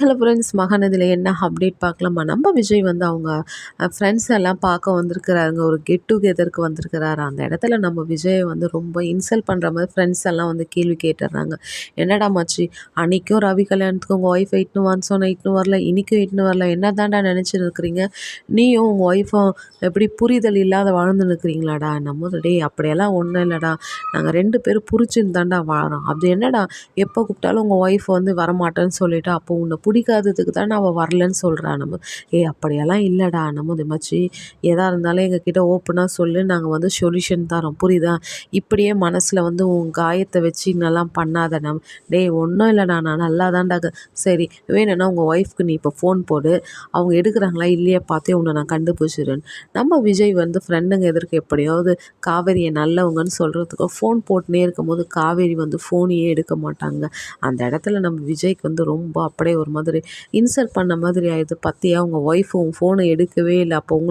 Hello friends மகாநதியில் என்ன update பார்க்கலாமா? நம்ம விஜய் வந்து அவங்க ஃப்ரெண்ட்ஸ் எல்லாம் பார்க்க வந்திருக்கிறாருங்க. ஒரு கெட் டுகெதருக்கு வந்திருக்கிறாரு. அந்த இடத்துல நம்ம விஜயை வந்து ரொம்ப இன்சல்ட் பண்ணுற மாதிரி ஃப்ரெண்ட்ஸ் எல்லாம் வந்து கேள்வி கேட்டுடுறாங்க என்னடா மச்சி அன்றைக்கும் ரவி கல்யாணத்துக்கு உங்கள் ஒய்ஃப் இட்னு வான்னு சொன்னால் இட்னு வரல இன்றைக்கும் இட்னு வரல. என்ன தாண்டா நினச்சிட்டு இருக்கிறீங்க நீயும் உங்கள் ஒய்ஃபும் எப்படி புரிதல் இல்லாத வாழ்ந்து நிற்கிறீங்களாடா? நம்ம டே அப்படியெல்லாம் ஒன்றும் இல்லைடா. நாங்கள் ரெண்டு பேரும் புரிச்சுன்னு தாண்டா வாழறோம். அது என்னடா? எப்போ கூப்பிட்டாலும் உங்கள் ஒய்ஃப் வந்து வரமாட்டேன்னு சொல்லிவிட்டு அப்போ உன்னை பிடிக்காததுக்கு தான் அவள் வரலன்னு சொல்கிறா நம்ம. ஏ அப்படியெல்லாம் இல்லைடா நம்ம. இது மச்சி எதாக இருந்தாலும் எங்ககிட்ட ஓப்பனாக சொல்லு. நாங்கள் வந்து சொல்யூஷன் தரோம். புரியுதா? இப்படியே மனசில் வந்து உன் காயத்தை வச்சு இன்னெல்லாம் பண்ணாத நம். டேய் ஒன்றும் இல்லைடா. நான் நல்லா தான்டா சரி வேணும்னா உங்கள் ஒய்ஃப்க்கு நீ இப்போ ஃபோன் போடு. அவங்க எடுக்கிறாங்களா இல்லையா பார்த்தே உன்னை நான் கண்டுபிடிச்சிடுறேன். நம்ம விஜய் வந்து ஃப்ரெண்டுங்க எதிர்க்க எப்படியாவது காவேரியை நல்லவங்கன்னு சொல்கிறதுக்கு ஃபோன் போட்டுனே இருக்கும்போது காவேரி வந்து ஃபோனையே எடுக்க மாட்டாங்க. அந்த இடத்துல நம்ம விஜய்க்கு வந்து ரொம்ப அப்படியே ஒரு மாதிரி இன்சல்ட் பண்ண மாதிரி ஆயிடுது. பார்த்தியா உங்கள் ஒய்ஃப் உன் ஃபோனை எடுக்கவே இல்லை. அப்போ உங்களுக்கு